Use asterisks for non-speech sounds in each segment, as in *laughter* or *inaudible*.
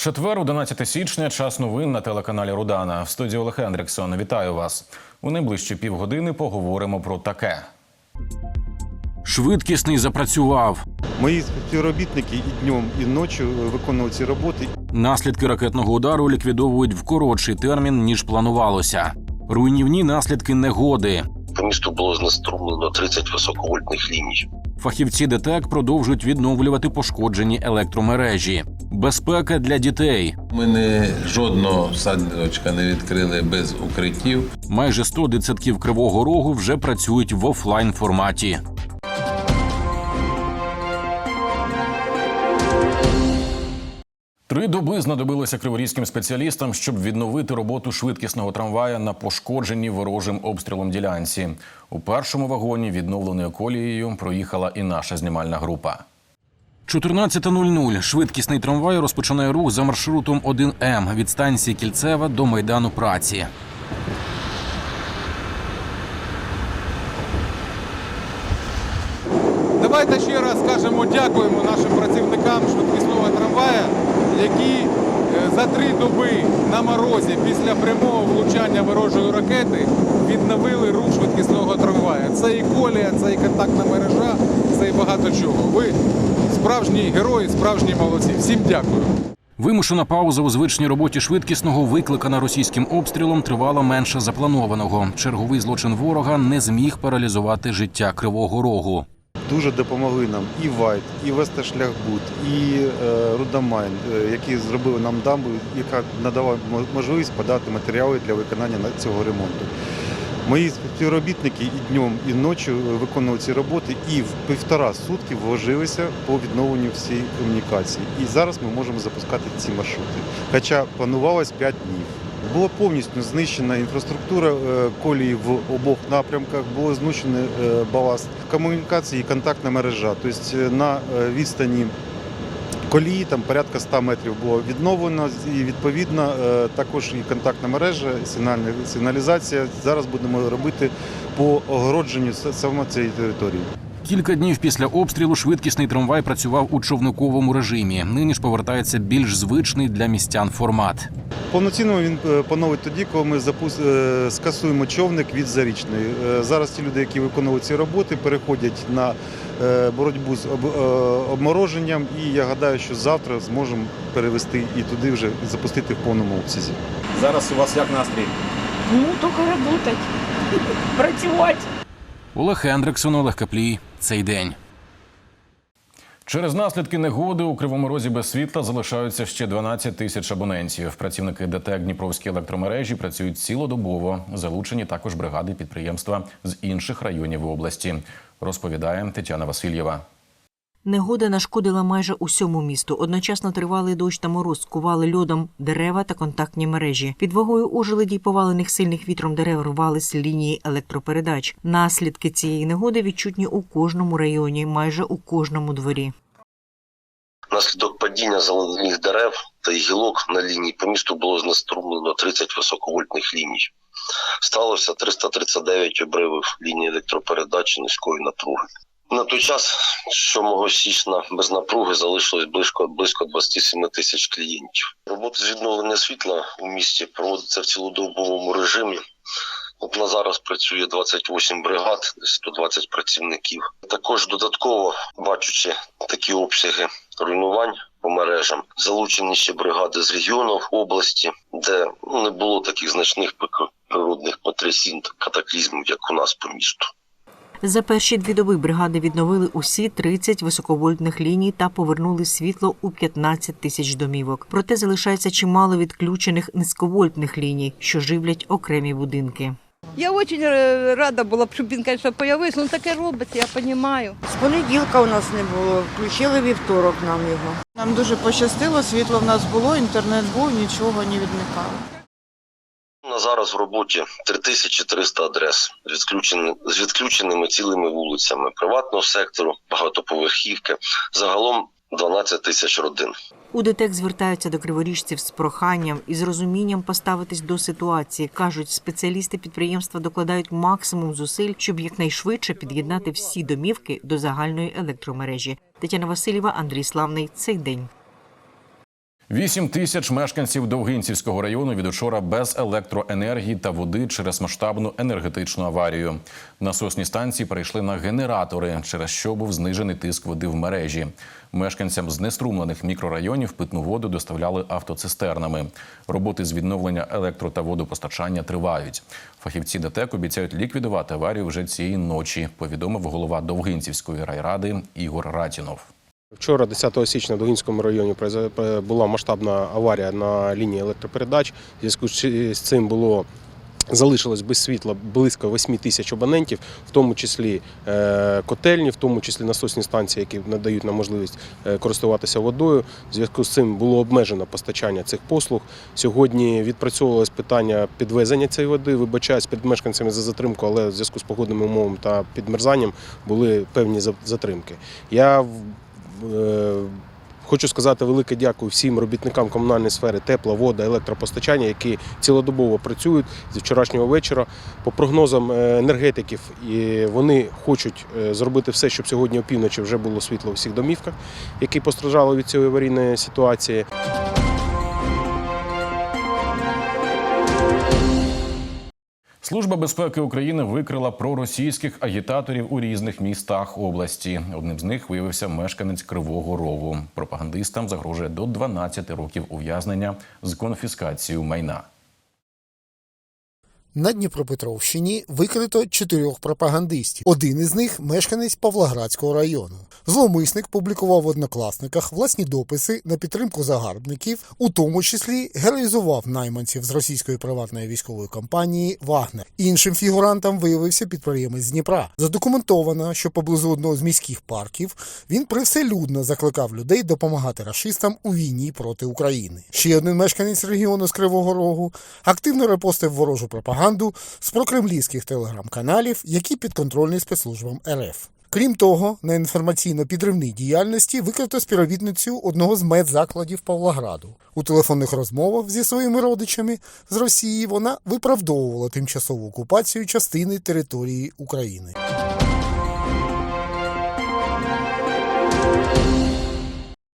Четвер, 11 січня, час новин на телеканалі Рудана. В студії Олег Хендриксон. Вітаю вас. У найближчі півгодини поговоримо про таке. Швидкісний запрацював. Мої співробітники і днем, і ночі виконували ці роботи. Наслідки ракетного удару ліквідовують в коротший термін ніж планувалося. Руйнівні наслідки негоди. По місту було знеструмлено 30 високовольтних ліній. Фахівці ДТЕК продовжують відновлювати пошкоджені електромережі. Безпека для дітей. Ми не жодного садочка не відкрили без укриттів. Майже 100 дитсадків Кривого Рогу вже працюють в офлайн форматі. Три доби знадобилося криворізьким спеціалістам, щоб відновити роботу швидкісного трамвая на пошкодженій ворожим обстрілом ділянці. У першому вагоні, відновленою колією, проїхала і наша знімальна група. 14.00. Швидкісний трамвай розпочинає рух за маршрутом 1М від станції Кільцева до майдану праці. Давайте ще раз скажемо дякуємо нашим працівникам швидкісного трамвая, які е, за три доби на морозі після прямого влучання ворожої ракети відновили рух швидкісного трамвая. Це і колія, це і контактна мережа, це і багато чого. Ви справжні герої, справжні молодці. Всім дякую. Вимушена пауза у звичній роботі швидкісного, викликана російським обстрілом, тривала менше запланованого. Черговий злочин ворога не зміг паралізувати життя Кривого Рогу. Дуже допомогли нам і Вайт, і Весташляхбуд, і е, Рудомайн, е, які зробили нам дамбу, яка надала мо- можливість подати матеріали для виконання на- цього ремонту. Мої співробітники і днем, і ночі виконували ці роботи і в півтора сутки вложилися по відновленню всієї комунікації. І зараз ми можемо запускати ці маршрути. Хоча планувалось 5 днів. Була повністю знищена інфраструктура е, колії в обох напрямках, було знищений е, баласт комунікації і контактна мережа. Тобто е, на е, відстані колії там порядка 100 метрів було відновлено, і відповідно е, також і контактна мережа, сигналізація. Зараз будемо робити по огородженню саме цієї території. Кілька днів після обстрілу швидкісний трамвай працював у човниковому режимі. Нині ж повертається більш звичний для містян формат. Повноцінно він е, поновить тоді, коли ми е, скасуємо човник від зарічної. Е, Зараз ті люди, які виконують ці роботи, переходять на боротьбу з обмороженням, і я гадаю, що завтра зможемо перевести і туди вже запустити в повному обсязі. Зараз у вас як настрій? Ну, только работать, працювати. Олег Хендриксон, Олег Каплій. Цей день. Через наслідки негоди у Кривому Розі без світла залишаються ще 12 тисяч абонентів. Працівники ДТЕК Дніпровські електромережі працюють цілодобово. Залучені також бригади підприємства з інших районів області. Розповідає Тетяна Васильєва. Негода нашкодила майже усьому місту. Одночасно тривалий дощ та мороз скували льодом дерева та контактні мережі. Під вагою ужеледі й повалених сильних вітром дерев рвались лінії електропередач. Наслідки цієї негоди відчутні у кожному районі, майже у кожному дворі. Наслідок падіння зелених дерев та гілок на лінії по місту було знеструмлено 30 високовольтних ліній. Сталося 339 обривів лінії електропередачі низької напруги. На той час, 7 січня, без напруги залишилось близько, близько 27 тисяч клієнтів. Роботи з відновлення світла у місті проводиться в цілодобовому режимі. От на зараз працює 28 бригад, десь 120 працівників. Також додатково, бачучи такі обсяги руйнувань по мережам, залучені ще бригади з регіонів області, де ну, не було таких значних природних потрясінь та катаклізмів, як у нас по місту. За перші дві доби бригади відновили усі 30 високовольтних ліній та повернули світло у 15 тисяч домівок. Проте залишається чимало відключених низьковольтних ліній, що живлять окремі будинки. Я очень е, рада була б, щоб він, звісно, появився. Ну таке робиться, я розумію. З понеділка у нас не було, включили вівторок нам його. Нам дуже пощастило, світло в нас було, інтернет був, нічого не відмикало. Зараз в роботі 3300 адрес з, відключені, з відключеними цілими вулицями приватного сектору, багатоповерхівки. Загалом 12 тисяч родин. У ДТЕК звертаються до криворіжців з проханням і з розумінням поставитись до ситуації. кажуть, спеціалісти підприємства докладають максимум зусиль, щоб якнайшвидше під'єднати всі домівки до загальної електромережі. Тетяна Васильєва, Андрій Славний. Цей день. Вісім тисяч мешканців Довгинцівського району від учора без електроенергії та води через масштабну енергетичну аварію. Насосні станції перейшли на генератори, через що був знижений тиск води в мережі. Мешканцям знеструмлених мікрорайонів питну воду доставляли автоцистернами. Роботи з відновлення електро та водопостачання тривають. Фахівці ДТЕК обіцяють ліквідувати аварію вже цієї ночі. Повідомив голова Довгинцівської райради Ігор Ратінов. Вчора, 10 січня, в Дугінському районі була масштабна аварія на лінії електропередач. В зв'язку з цим було залишилось без світла близько 8 тисяч абонентів, в тому числі е, котельні, в тому числі насосні станції, які надають нам можливість е, користуватися водою. В зв'язку з цим було обмежено постачання цих послуг. Сьогодні відпрацьовувалось питання підвезення цієї води. Вибачаюсь перед мешканцями за затримку, але в зв'язку з погодними умовами та підмерзанням були певні затримки. Я Хочу сказати велике дякую всім робітникам комунальної сфери тепла, вода, електропостачання, які цілодобово працюють з вчорашнього вечора. По прогнозам е, енергетиків, вони хочуть е, зробити все, щоб сьогодні опівночі вже було світло у всіх домівках, які постраждали від цієї аварійної ситуації. Служба безпеки України викрила проросійських агітаторів у різних містах області. Одним з них виявився мешканець Кривого Рову. Пропагандистам загрожує до 12 років ув'язнення з конфіскацією майна. На Дніпропетровщині викрито чотирьох пропагандистів. Один із них мешканець Павлоградського району. Зловмисник публікував в однокласниках власні дописи на підтримку загарбників, у тому числі героїзував найманців з російської приватної військової компанії Вагнер. Іншим фігурантом виявився підприємець з Дніпра. Задокументовано, що поблизу одного з міських парків він привселюдно закликав людей допомагати рашистам у війні проти України. Ще один мешканець регіону з Кривого Рогу активно репостив ворожу пропаганду з прокремлівських телеграм-каналів, які підконтрольні спецслужбам РФ. Крім того, на інформаційно-підривній діяльності викрито співробітницю одного з медзакладів Павлограду. У телефонних розмовах зі своїми родичами з Росії вона виправдовувала тимчасову окупацію частини території України.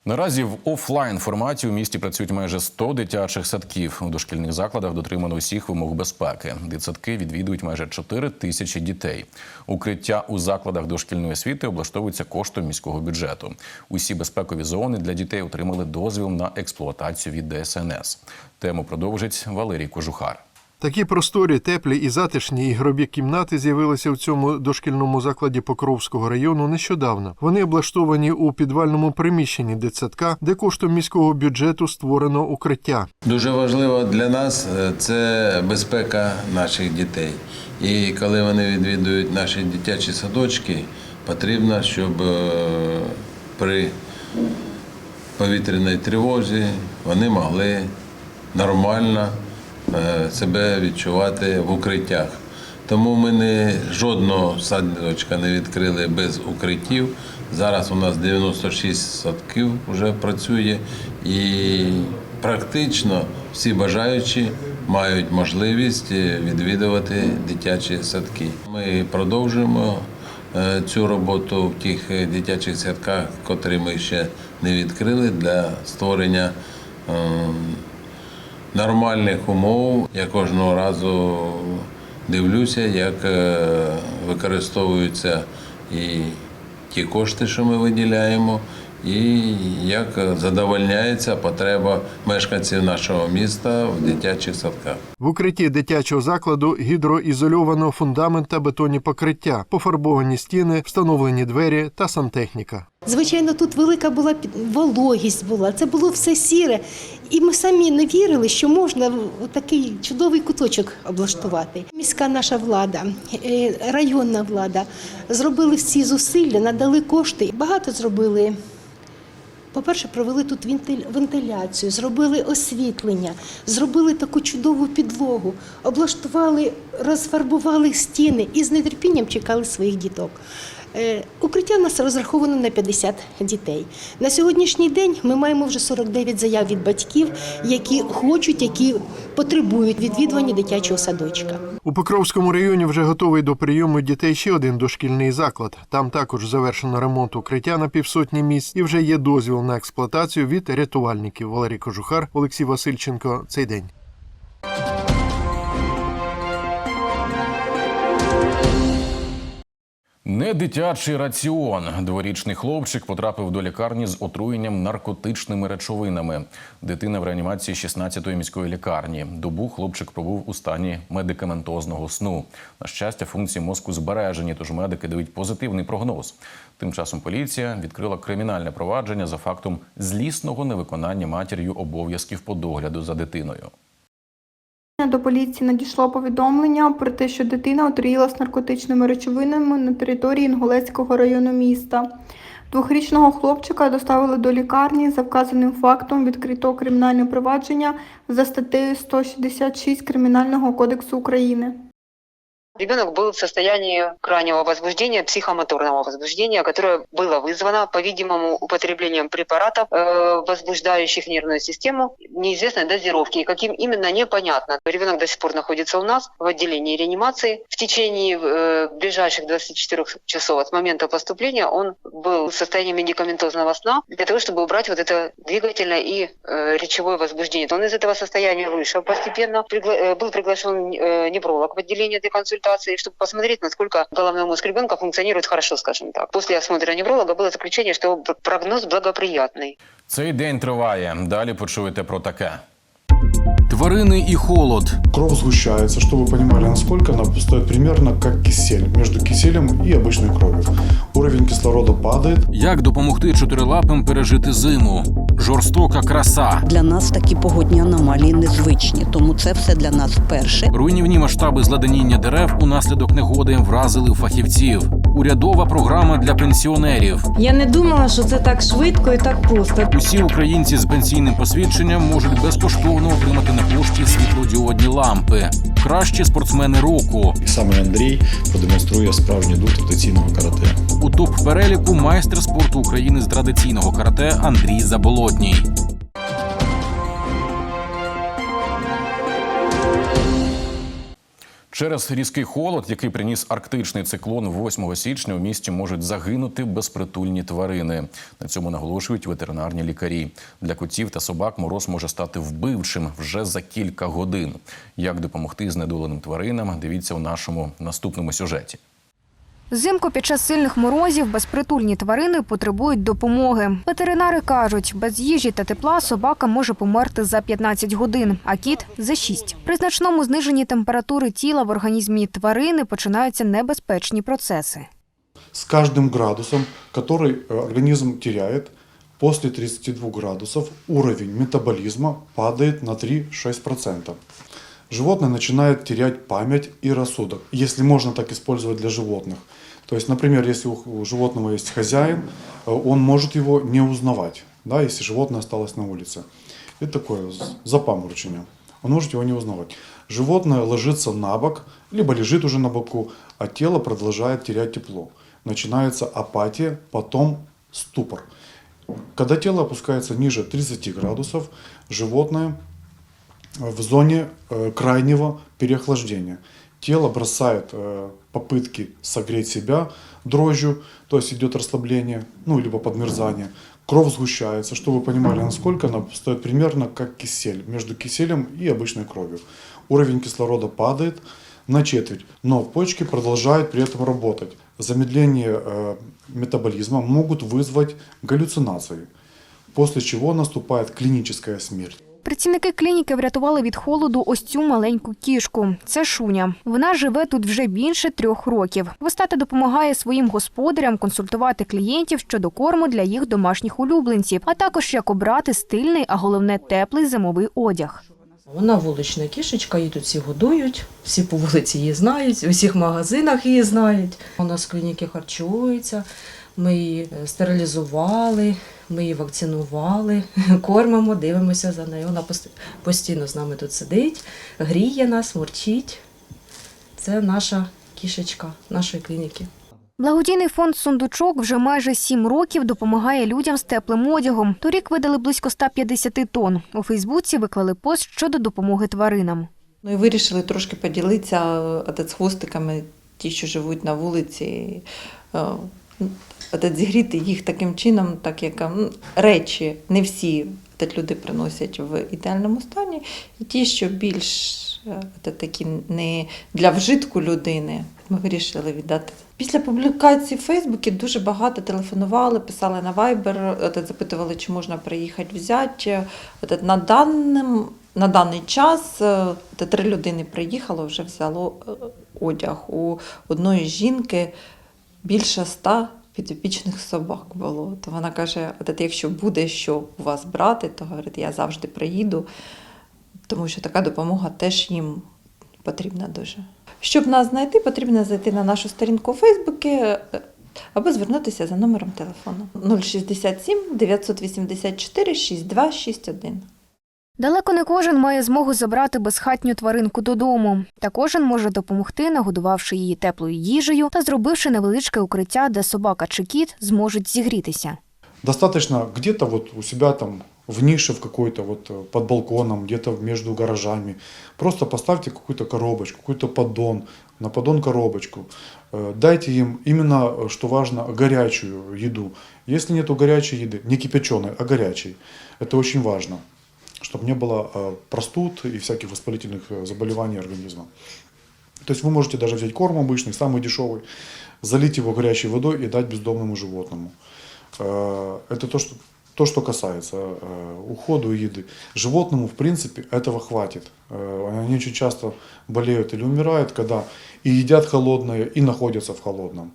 Наразі в офлайн форматі у місті працюють майже 100 дитячих садків. У дошкільних закладах дотримано усіх вимог безпеки. Дитсадки відвідують майже 4 тисячі дітей. Укриття у закладах дошкільної освіти облаштовуються коштом міського бюджету. Усі безпекові зони для дітей отримали дозвіл на експлуатацію від ДСНС. Тему продовжить Валерій Кожухар. Такі просторі, теплі і затишні ігрові кімнати з'явилися в цьому дошкільному закладі Покровського району нещодавно. Вони облаштовані у підвальному приміщенні дитсадка, де коштом міського бюджету створено укриття. Дуже важливо для нас е, це безпека наших дітей. І коли вони відвідують наші дитячі садочки, потрібно, щоб е, при повітряній тривозі вони могли нормально себе відчувати в укриттях. Тому ми не жодного садочка не відкрили без укриттів. Зараз у нас 96 садків вже працює, і практично всі бажаючі мають можливість е, відвідувати дитячі садки. Ми продовжуємо е, цю роботу в тих е, дитячих садках, котрі ми ще не відкрили для створення. Нормальних умов. Я кожного разу дивлюся, як е, використовуються і ті кошти, що ми виділяємо, і як задовольняється потреба мешканців нашого міста в дитячих садках. В укритті дитячого закладу гідроізольовано фундамент та бетонні покриття, пофарбовані стіни, встановлені двері та сантехніка. Звичайно, тут велика була під- вологість була, це було все сіре. І ми самі не вірили, що можна в- такий чудовий куточок облаштувати. Міська наша влада, е, районна влада зробили всі зусилля, надали кошти. Багато зробили. По-перше, провели тут вентиляцію, зробили освітлення, зробили таку чудову підлогу, облаштували, розфарбували стіни і з нетерпінням чекали своїх діток. Е, Укриття в нас розраховано на 50 дітей. На сьогоднішній день ми маємо вже 49 заяв від батьків, які хочуть, які потребують відвідування дитячого садочка. У Покровському районі вже готовий до прийому дітей ще один дошкільний заклад. Там також завершено ремонт укриття на півсотні місць і вже є дозвіл дозвіл на експлуатацію від рятувальників. Валерій Кожухар, Олексій Васильченко. Цей день. Не дитячий раціон. Дворічний хлопчик потрапив до лікарні з отруєнням наркотичними речовинами. Дитина в реанімації 16-ї міської лікарні. Добу хлопчик пробув у стані медикаментозного сну. На щастя, функції мозку збережені, тож медики дають позитивний прогноз. Тим часом поліція відкрила кримінальне провадження за фактом злісного невиконання матір'ю обов'язків по догляду за дитиною. До поліції надійшло повідомлення про те, що дитина отруїлась наркотичними речовинами на території Інгулецького району міста. Двохрічного хлопчика доставили до лікарні за вказаним фактом відкрито кримінальне провадження за статтею 166 Кримінального кодексу України. Ребенок был в состоянии крайнего возбуждения, психомоторного возбуждения, которое было вызвано, по-видимому, употреблением препаратов, э, возбуждающих нервную систему, неизвестной дозировки. И каким именно, непонятно. Ребенок до сих пор находится у нас в отделении реанимации. В течение э, ближайших 24 часов от момента поступления он был в состоянии медикаментозного сна для того, чтобы убрать вот это двигательное и э, речевое возбуждение. Он из этого состояния вышел постепенно, пригла- э, был приглашен э, невролог в отделение для консультации, чтобы посмотреть, насколько головной мозг ребенка функционирует хорошо, скажем так. После осмотра невролога было заключение, что пр- прогноз благоприятный. Цей день триває. Далі почуєте про таке. Тварини і холод. Кровь сгущается, чтобы вы понимали, насколько она стоит примерно как кисель, между киселем и обычной кровью. Уровень кислорода падает. Як допомогти чотирилапим пережити зиму? Жорстока краса. Для нас такі погодні аномалії незвичні, тому це все для нас вперше. Руйнівні масштаби зладеніння дерев унаслідок негоди вразили фахівців. Урядова програма для пенсіонерів. Я не думала, що це так швидко і так просто. Усі українці з пенсійним посвідченням можуть безкоштовно отримати на пошті світлодіодні лампи. Кращі спортсмени року. Саме Андрій продемонструє справжній дух традиційного карате. У топ переліку майстер спорту України з традиційного карате Андрій Заболотній. Через різкий холод, який приніс арктичний циклон 8 січня, у місті можуть загинути безпритульні тварини. На цьому наголошують ветеринарні лікарі. Для котів та собак мороз може стати вбивчим вже за кілька годин. Як допомогти знедоленим тваринам? Дивіться у нашому наступному сюжеті. Взимку під час сильних морозів безпритульні тварини потребують допомоги. Ветеринари кажуть, без їжі та тепла собака може померти за 15 годин, а кіт за 6. При значному зниженні температури тіла в організмі тварини починаються небезпечні процеси. С каждым градусом, который э, организм теряет, после 32 градусов уровень метаболизма падает на 3-6%. Животное начинает терять память и рассудок, если можно так использовать для животных. То есть, например, если у животного есть хозяин, э, он может его не узнавать, да, если животное осталось на улице. Это такое запаморочение. Он может его не узнавать. Животное ложится на бок, либо лежит уже на боку, а тело продолжает терять тепло. Начинается апатия, потом ступор. Когда тело опускается ниже 30 градусов, животное в зоне э, крайнего переохлаждения. Тело бросает э, попытки согреть себя дрожью, то есть идет расслабление, ну, либо подмерзание. Кровь сгущается, чтобы вы понимали, насколько она стоит примерно как кисель, между киселем и обычной кровью. Уровень кислорода падает на четверть, но почки продолжают при этом работать. Замедление э, метаболизма могут вызвать галлюцинации, после чего наступает клиническая смерть. Працівники клініки врятували від холоду ось цю маленьку кішку. Це шуня. Вона живе тут вже більше трьох років. Вистата допомагає своїм господарям консультувати клієнтів щодо корму для їх домашніх улюбленців, а також як обрати стильний, а головне теплий зимовий одяг. Вона вулична кішечка, її тут всі годують, всі по вулиці її знають, у всіх магазинах її знають. У нас в клініці харчується, ми її е, стерилізували, ми її вакцинували, *laughs* кормимо, дивимося за нею. Вона постійно з нами тут сидить, гріє нас, мурчить. Це наша кішечка нашої клініки. Благодійний фонд Сундучок вже майже сім років допомагає людям з теплим одягом. Торік видали близько 150 тонн. У Фейсбуці виклали пост щодо допомоги тваринам. Ну і вирішили трошки поділитися е, з хвостиками, ті, що живуть на вулиці. Зігріти їх таким чином, так як м, речі не всі люди приносять в ідеальному стані, і ті, що більш е, такі не для вжитку людини, ми вирішили віддати. Після публікації в Фейсбуці дуже багато телефонували, писали на Viber, запитували, чи можна приїхати взяти. На, даним, на даний час е, три людини приїхало, вже взяло е, одяг. У одної жінки більше ста підопічних собак було. То вона каже: от якщо буде що у вас брати, то говорить, я завжди приїду, тому що така допомога теж їм потрібна дуже. Щоб нас знайти, потрібно зайти на нашу сторінку у Фейсбуці е, або звернутися за номером телефону 067 984 6261. Далеко не кожен має змогу забрати безхатню тваринку додому. Та кожен може допомогти, нагодувавши її теплою їжею та зробивши невеличке укриття, де собака чи кіт зможуть зігрітися. Достаточно где-то вот у себя там в нише в какой-то вот э, под балконом, где-то между гаражами. Просто поставьте какую-то коробочку, какой-то поддон, на поддон коробочку. Э, Дайте им именно, э, что важно, горячую еду. Если нету горячей еды, не кипяченой, а горячей, это очень важно, Чтобы не было э, простуд и всяких воспалительных э, заболеваний организма. То есть вы можете даже взять корм обычный, самый дешевый, залить его горячей водой и дать бездомному животному. Э, Это то, что, то, что касается ухода еды. Животному, в принципе, этого хватит. Они очень часто болеют или умирают, когда и едят холодное, и находятся в холодном.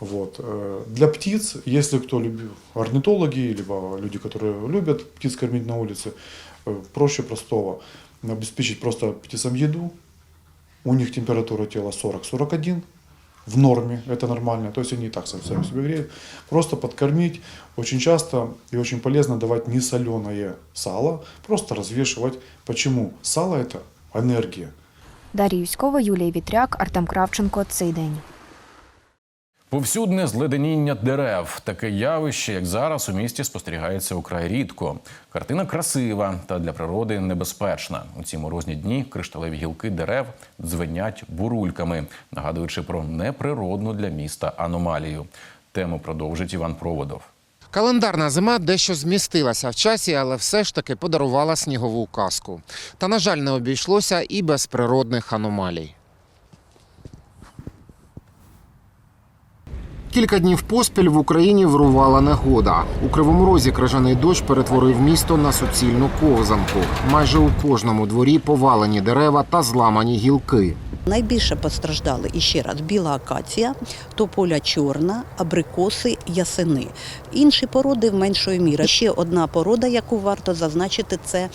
Вот. Для птиц, если кто любит, орнитологи, либо люди, которые любят птиц кормить на улице, проще простого обеспечить просто птицам еду. У них температура тела 40-41 в норме, это нормально, то есть они и так сами себе греют. Просто подкормить. Очень часто и очень полезно давать не соленое сало, просто развешивать. Почему? Сало это энергия. Дар'я Юськова, Юлія Вітряк, Артем Кравченко. Цей день. Повсюдне зледеніння дерев. Таке явище, як зараз, у місті спостерігається украй рідко. Картина красива та для природи небезпечна. У ці морозні дні кришталеві гілки дерев дзвенять бурульками, нагадуючи про неприродну для міста аномалію. Тему продовжить Іван Проводов. Календарна зима дещо змістилася в часі, але все ж таки подарувала снігову казку. Та, на жаль, не обійшлося і без природних аномалій. Кілька днів поспіль в Україні вирувала негода. У Кривому Розі крижаний дощ перетворив місто на суцільну ковзанку. Майже у кожному дворі повалені дерева та зламані гілки. Найбільше постраждали і ще раз біла акація, тополя чорна, абрикоси, ясени. Інші породи в меншої міри. Ще одна порода, яку варто зазначити, це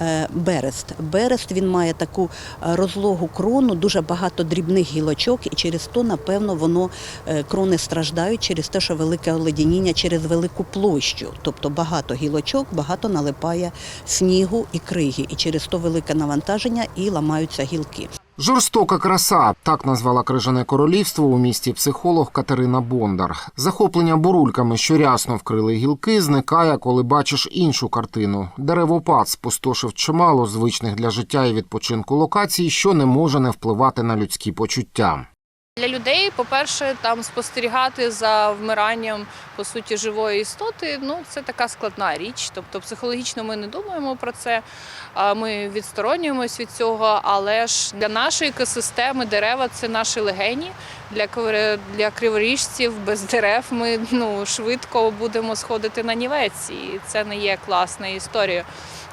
е, берест. Берест він має таку е, розлогу крону, дуже багато дрібних гілочок, і через то, напевно, воно е, крони страждають через те, що велике оледяніння через велику площу. Тобто багато гілочок, багато налипає снігу і криги, і через то велике навантаження і ламаються гілки. Жорстока краса так назвала крижане королівство у місті психолог Катерина Бондар. Захоплення бурульками, що рясно вкрили гілки, зникає, коли бачиш іншу картину. Деревопад спустошив чимало звичних для життя і відпочинку локацій, що не може не впливати на людські почуття. Для людей, по-перше, там спостерігати за вмиранням по суті живої істоти, ну це така складна річ. Тобто психологічно ми не думаємо про це, ми відсторонюємось від цього. Але ж для нашої екосистеми дерева це наші легені. Для для криворіжців без дерев ми ну швидко будемо сходити на нівець, і це не є класною історією.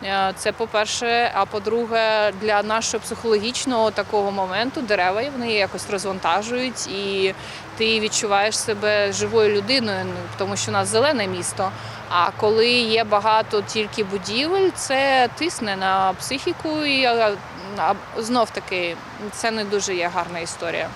Е, Це по-перше, а по-друге, для нашого психологічного такого моменту дерева вони якось розвантажують, і ти відчуваєш себе живою людиною, ну, тому що у нас зелене місто. А коли є багато тільки будівель, це тисне на психіку, і знов таки це не дуже є гарна історія.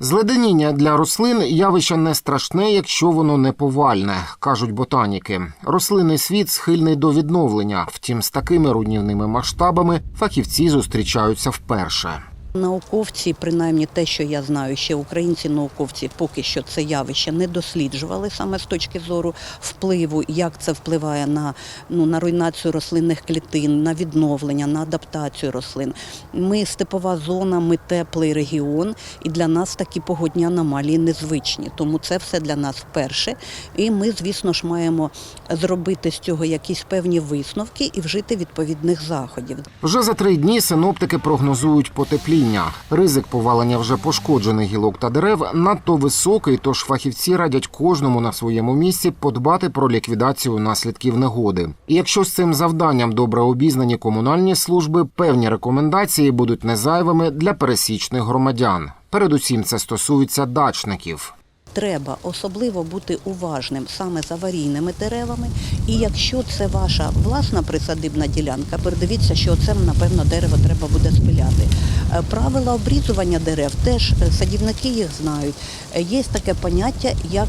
Зледеніння для рослин явище не страшне, якщо воно не повальне, кажуть ботаніки. Рослинний світ схильний до відновлення. Втім, з такими руйнівними масштабами фахівці зустрічаються вперше. Науковці, принаймні те, що я знаю, ще українці науковці поки що це явище не досліджували саме з точки зору впливу, як це впливає на, ну, на руйнацію рослинних клітин, на відновлення, на адаптацію рослин. Ми степова зона, ми теплий регіон, і для нас такі погодні аномалії незвичні. Тому це все для нас вперше. І ми, звісно ж, маємо зробити з цього якісь певні висновки і вжити відповідних заходів. Вже за три дні синоптики прогнозують потепління. Ризик повалення вже пошкоджених гілок та дерев надто високий, тож фахівці радять кожному на своєму місці подбати про ліквідацію наслідків негоди. І якщо з цим завданням добре обізнані комунальні служби, певні рекомендації будуть незайвими для пересічних громадян. Передусім це стосується дачників. Треба особливо бути уважним саме з аварійними деревами. І якщо це ваша власна присадибна ділянка, передивіться, що це, напевно, дерево треба буде спиляти. Е, Правила обрізування дерев теж е, садівники їх знають. Є таке поняття, як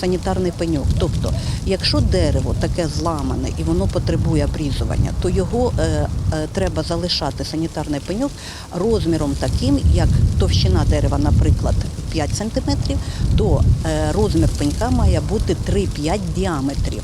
санітарний пеньок. Тобто, якщо дерево таке зламане і воно потребує обрізування, то його е, е, треба залишати санітарний пеньок розміром таким, як товщина дерева, наприклад, 5 см, то е, розмір пенька має бути 3-5 діаметрів.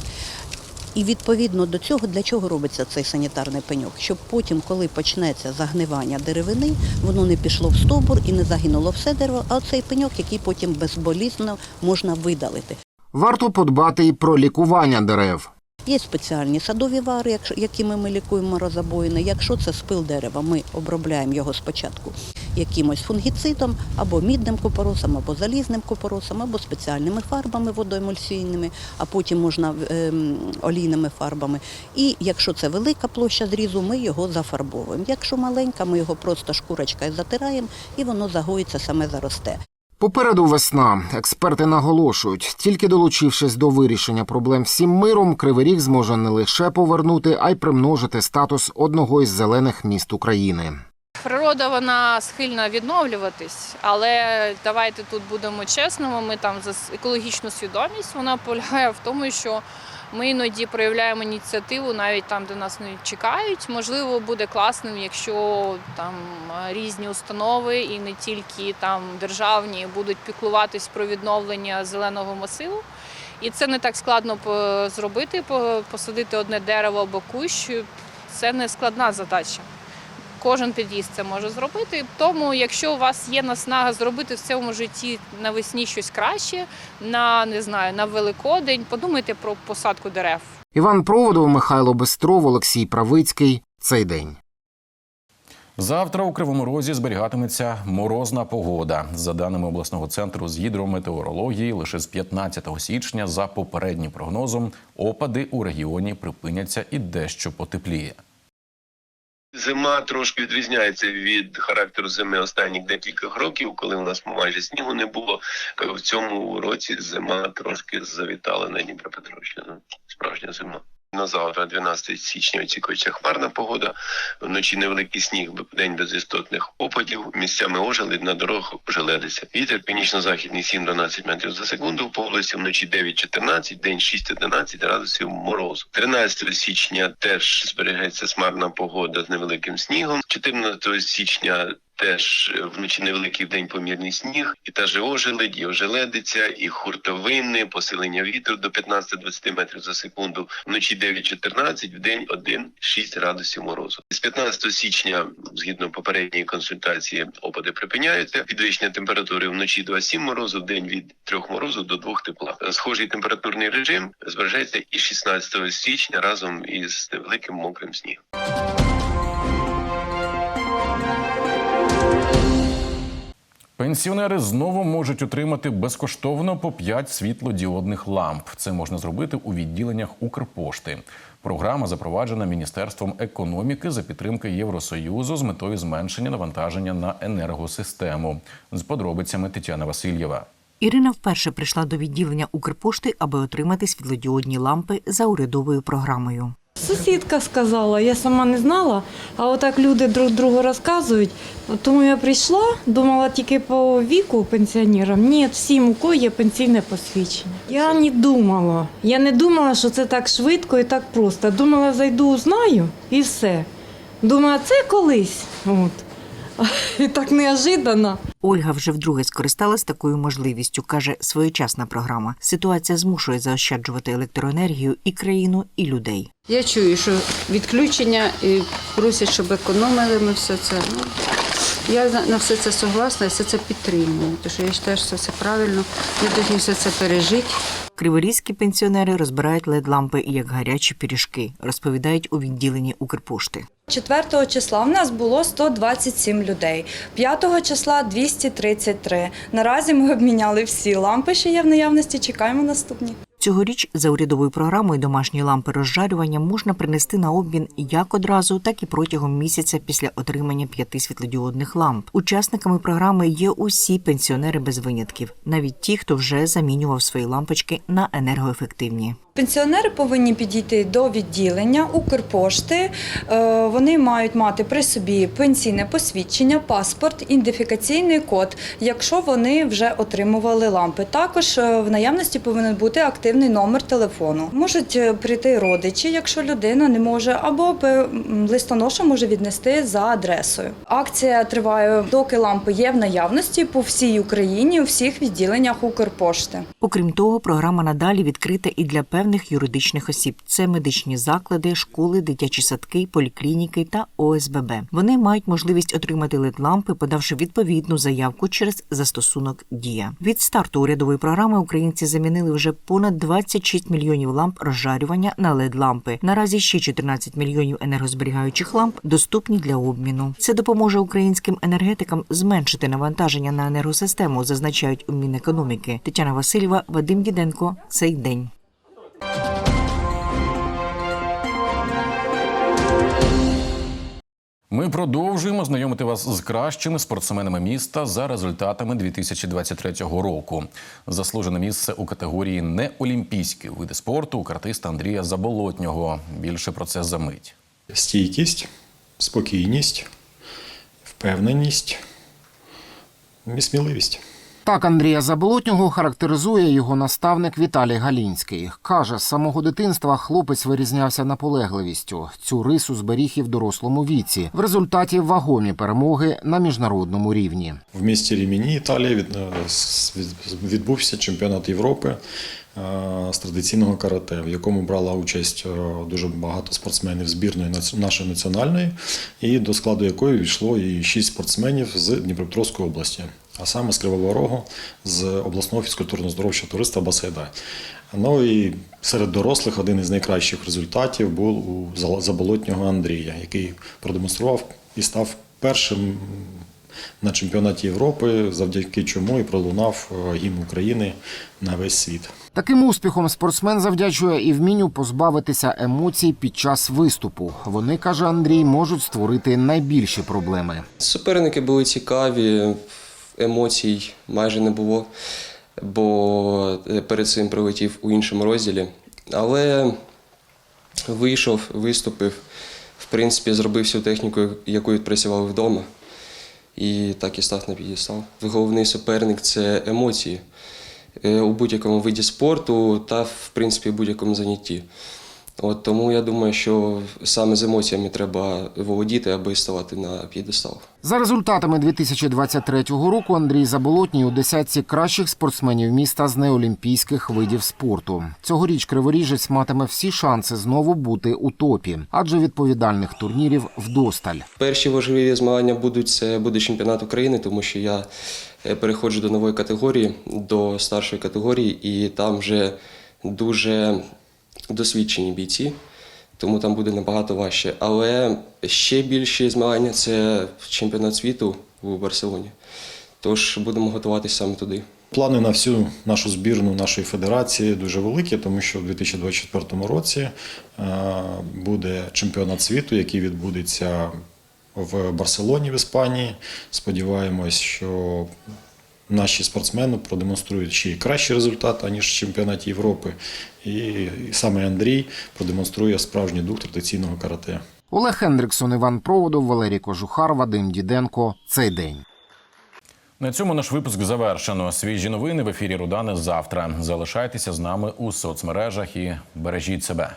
І відповідно до цього для чого робиться цей санітарний пеньок? Щоб потім, коли почнеться загнивання деревини, воно не пішло в стовбур і не загинуло все дерево, а цей пеньок, який потім безболісно можна видалити. Варто подбати і про лікування дерев. Є спеціальні садові вари, якими ми лікуємо морозобоїни. Якщо це спил дерева, ми обробляємо його спочатку якимось фунгіцидом, або мідним купоросом, або залізним купоросом, або спеціальними фарбами водоемульсійними, а потім можна ем, олійними фарбами. І якщо це велика площа зрізу, ми його зафарбовуємо. Якщо маленька, ми його просто шкурочкою затираємо і воно загоїться, саме заросте. Попереду весна. Експерти наголошують, тільки долучившись до вирішення проблем всім миром, Кривий Ріг зможе не лише повернути, а й примножити статус одного із зелених міст України. Природа вона схильна відновлюватись, але давайте тут будемо чесними. Ми там за екологічну свідомість вона полягає в тому, що ми іноді проявляємо ініціативу навіть там, де нас не чекають. Можливо, буде класним, якщо там е, різні установи і не тільки там державні будуть піклуватись про відновлення зеленого масиву. І це не так складно зробити, по- посадити одне дерево або кущ. Це не складна задача. Кожен під'їзд це може зробити. Тому, якщо у вас є наснага зробити в цьому житті навесні щось краще, на не знаю, на Великодень, подумайте про посадку дерев. Іван Проводов, Михайло Бестров, Олексій Правицький. Цей день. Завтра у Кривому Розі зберігатиметься морозна погода. За даними обласного центру з гідрометеорології, лише з 15 січня, за попереднім прогнозом, опади у регіоні припиняться і дещо потепліє. Зима трошки відрізняється від характеру зими останніх декілька років, коли у нас майже снігу не було. В цьому році зима трошки завітала на Дніпропетровщину. Справжня зима. На завтра, 12 січня, очікується хмарна погода. Вночі невеликий сніг, день без істотних опадів. Місцями ожеледь на дорогах ожеледиться. Вітер північно-західний 7-12 метрів за секунду. По області вночі 9-14, день 6-11 градусів морозу. 13 січня теж зберігається смарна погода з невеликим снігом. 14 січня Теж вночі невеликий вдень помірний сніг, і та же ожеледь, і ожеледиця, і хуртовини, посилення вітру до 15-20 метрів за секунду. Вночі 9-14, вдень 1-6 градусів морозу. З 15 січня, згідно попередньої консультації, опади припиняються. Підвищення температури вночі 2-7 морозу, вдень від 3 морозу до 2 тепла. Схожий температурний режим збережеться і 16 січня разом із невеликим мокрим снігом. Пенсіонери знову можуть отримати безкоштовно по 5 світлодіодних ламп. Це можна зробити у відділеннях Укрпошти. Програма запроваджена Міністерством економіки за підтримки Євросоюзу з метою зменшення навантаження на енергосистему. З подробицями Тетяна Васильєва. Ірина вперше прийшла до відділення Укрпошти, аби отримати світлодіодні лампи за урядовою програмою. Сусідка сказала, я сама не знала, а отак люди друг другу розказують. Тому я прийшла, думала тільки по віку пенсіонерам. Ні, всім, у кого є пенсійне посвідчення. Я не думала. Я не думала, що це так швидко і так просто. Думала, зайду, узнаю і все. Думала, це колись. От. І так неожиданно. Ольга вже вдруге скористалась такою можливістю. каже, своєчасна програма. Ситуація змушує заощаджувати електроенергію і країну, і людей. Я чую, що відключення і просять, щоб економили ми все це. Ну, я на- все це согласна все це підтримую. Тому що я вважаю, що це правильно. Ми повинні все це пережити. Криворізькі пенсіонери розбирають лед-лампи як гарячі пиріжки, розповідають у відділенні Укрпошти. 4 числа в нас було 127 людей, 5 числа 233. Наразі ми обміняли всі лампи, що є в наявності. Чекаємо наступні. Цьогоріч за урядовою програмою домашні лампи розжарювання можна принести на обмін як одразу, так і протягом місяця після отримання п'яти світлодіодних ламп. Учасниками програми є усі пенсіонери без винятків, навіть ті, хто вже замінював свої лампочки на енергоефективні. Пенсіонери повинні підійти до відділення Укрпошти. Е, Вони мають мати при собі пенсійне посвідчення, паспорт, ідентифікаційний код, якщо вони вже отримували лампи. Також е, в наявності повинен бути активний номер телефону. Можуть е, прийти родичі, якщо людина не може, або листоноша може віднести за адресою. Акція триває, доки лампи є в наявності по всій Україні у всіх відділеннях Укрпошти. Окрім того, програма надалі відкрита і для певних юридичних осіб. Це медичні заклади, школи, дитячі садки, поліклініки та ОСББ. Вони мають можливість отримати лед-лампи, подавши відповідну заявку через застосунок Дія. Від старту урядової програми українці замінили вже понад 26 мільйонів ламп розжарювання на лед-лампи. Наразі ще 14 мільйонів енергозберігаючих ламп доступні для обміну. Це допоможе українським енергетикам зменшити навантаження на енергосистему, зазначають у Мінекономіки. Тетяна Васильєва, Вадим Діденко. Цей день. Ми продовжуємо знайомити вас з кращими спортсменами міста за результатами 2023 року. Заслужене місце у категорії неолімпійські види спорту картиста Андрія Заболотнього. Більше про це за мить. Стійкість, спокійність, впевненість і сміливість. Так Андрія Заболотнього характеризує його наставник Віталій Галінський. Каже, з самого дитинства хлопець вирізнявся наполегливістю. Цю рису зберіг і в дорослому віці. В результаті вагомі перемоги на міжнародному рівні. В місті Ріміні Італія е, відбувся чемпіонат Європи е, з традиційного карате, в якому брала участь е, дуже багато спортсменів збірної нашої національної, і до складу якої війшло і шість спортсменів з Дніпропетровської області, а саме з Кривого Рогу, з обласного фізкультурно-здоровчого туриста Басайда. Ну і серед дорослих один із найкращих результатів був у Заболотнього Андрія, який продемонстрував і став першим на чемпіонаті Європи, завдяки чому і пролунав е, гімн України на весь світ. Таким успіхом спортсмен завдячує і вмінню позбавитися емоцій під час виступу. Вони каже Андрій, можуть створити найбільші проблеми. Суперники були цікаві, емоцій майже не було, бо е, перед цим прилетів у іншому розділі. Але вийшов, виступив, в принципі, зробив всю техніку, яку відпрацював вдома. І так і став на підістал. Головний суперник це емоції е, у будь-якому виді спорту та, в принципі, будь-якому занятті. От тому я думаю, що саме з емоціями треба володіти, аби ставати на п'єдестал. За результатами 2023 року Андрій Заболотній у десятці кращих спортсменів міста з неолімпійських видів спорту. Цьогоріч Криворіжець матиме всі шанси знову бути у топі, адже відповідальних турнірів вдосталь. Перші важливі змагання будуть це буде чемпіонат України, тому що я е, переходжу до нової категорії, до старшої категорії, і там вже дуже досвідчені бійці, тому там буде набагато важче. Але ще більші змагання це чемпіонат світу у Барселоні. Тож будемо готуватися саме туди. Плани на всю нашу збірну нашої федерації дуже великі, тому що в 2024 році е, буде чемпіонат світу, який відбудеться в Барселоні в Іспанії. Сподіваємось, що наші спортсмени продемонструють ще й кращий результат, аніж в чемпіонаті Європи. І, саме Андрій продемонструє справжній дух традиційного карате. Олег Хендриксон, Іван Проводов, Валерій Кожухар, Вадим Діденко. Цей день. На цьому наш випуск завершено. Свіжі новини в ефірі Рудани завтра. Залишайтеся з нами у соцмережах і бережіть себе.